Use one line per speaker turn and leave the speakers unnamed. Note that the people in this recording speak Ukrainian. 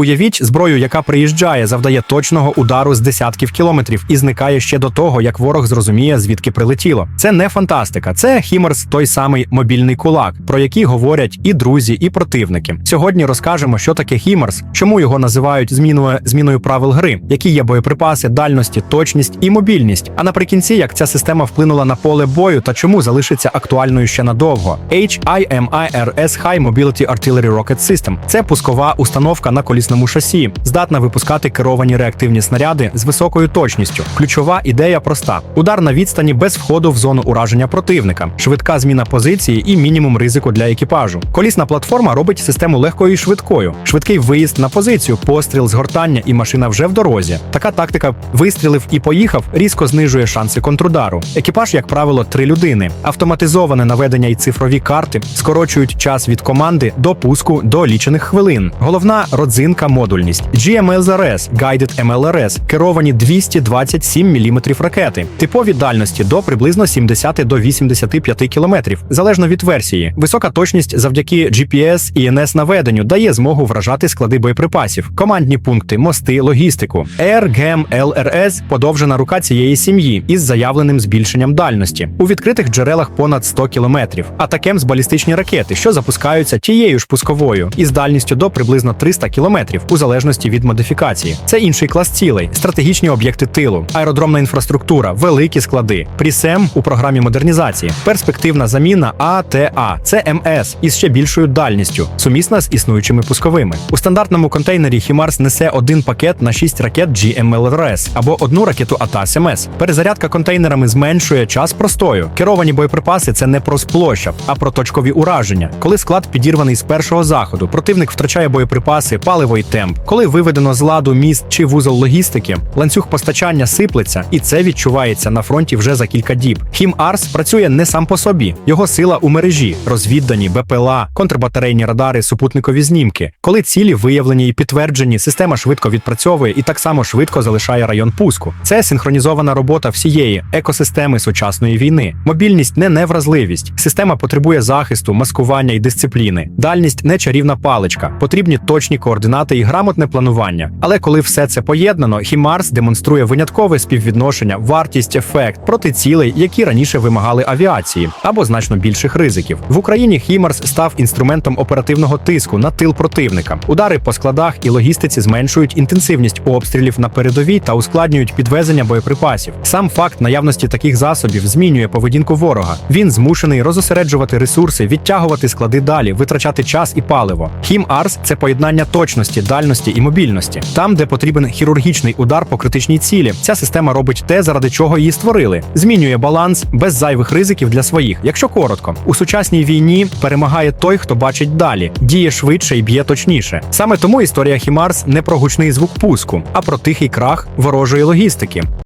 Уявіть зброю, яка приїжджає, завдає точного удару з десятків кілометрів і зникає ще до того, як ворог зрозуміє, звідки прилетіло. Це не фантастика, це Хімерс, той самий мобільний кулак, про який говорять і друзі, і противники. Сьогодні розкажемо, що таке Хімерс, чому його називають зміною зміною правил гри, які є боєприпаси, дальності, точність і мобільність. А наприкінці, як ця система вплинула на поле бою та чому залишиться актуальною ще надовго. HIMIRS High Mobility Artillery Rocket System – це пускова установка на колісному шасі, здатна випускати керовані реактивні снаряди з високою точністю. Ключова ідея проста: удар на відстані без входу в зону ураження противника, швидка зміна позиції і мінімум ризику для екіпажу. Колісна платформа робить систему легкою і швидкою. Швидкий виїзд на позицію, постріл, згортання і машина вже в дорозі. Така тактика вистрілив і поїхав різко знижує шанси контрудару. Екіпаж, як правило, три людини. Автоматизоване наведення і цифрові карти скорочують час від команди до пуску до лічених хвилин. Головна родзинка модульність GMLRS, Guided MLRS, керовані 227 мм ракети, типові дальності до приблизно 70 до 85 км, залежно від версії. Висока точність завдяки GPS і NS наведенню дає змогу вражати склади боєприпасів, командні пункти, мости, логістику. AirGem LRS – подовжена рука цієї сім'ї із заявленим збільшенням дальності. У відкритих джерелах понад 100 км. Атакем з балістичні ракети, що запускаються тією ж пусковою із дальністю до приблизно 300 км у залежності від модифікації. Це інший клас цілей, стратегічні об'єкти тилу, аеродромна інфраструктура, великі склади, прісем у програмі модернізації, перспективна заміна АТА, це МС із ще більшою дальністю, сумісна з існуючими пусковими. У стандартному контейнері Хімарс несе один пакет на 6 ракет GMLRS або одну ракету АТАС МС. Перезарядка контейнерами зменшує час простою. Керовані боєприпаси це не про сплощав, а про точкові ураження. Коли склад підірваний з першого заходу, противник втрачає боєприпаси, паливо і темп. Коли виведено з ладу міст чи вузол логістики, ланцюг постачання сиплеться, і це відчувається на фронті вже за кілька діб. Хім Арс працює не сам по собі. Його сила у мережі, розвіддані, БПЛА, контрбатарейні радари, супутникові знімки. Коли цілі виявлені і підтверджені, система швидко відпрацьовує і так само швидко залишає район пуску. Це синхронізована робота всієї екосистеми сучасної війни. Мобільність не невразливість. Система потребує захисту, маскування і дисципліни. Дальність не чарівна паличка. Потрібні точні координати і грамотне планування. Але коли все це поєднано, Хімарс демонструє виняткове співвідношення, вартість, ефект проти цілей, які раніше вимагали авіації або значно більших ризиків. В Україні Хімарс став інструментом оперативного тиску на тил противника. Удари по складах і логістиці зменшують інтенсивність обстрілів на передовій та ускладнюють підвезення боєприпасів. Сам факт наявності таких засобів змінює поведінку ворога. Він змушений розосереджувати ресурси, відтягувати склади далі, витрачати час і паливо. Хім Арс це поєднання точності, дальності і мобільності. Там, де потрібен хірургічний удар по критичній цілі, ця система робить те, заради чого її створили. Змінює баланс без зайвих ризиків для своїх. Якщо коротко, у сучасній війні перемагає той, хто бачить далі, діє швидше і б'є точніше. Саме тому історія Хімарс не про гучний звук пуску, а про тихий крах ворожої логістики.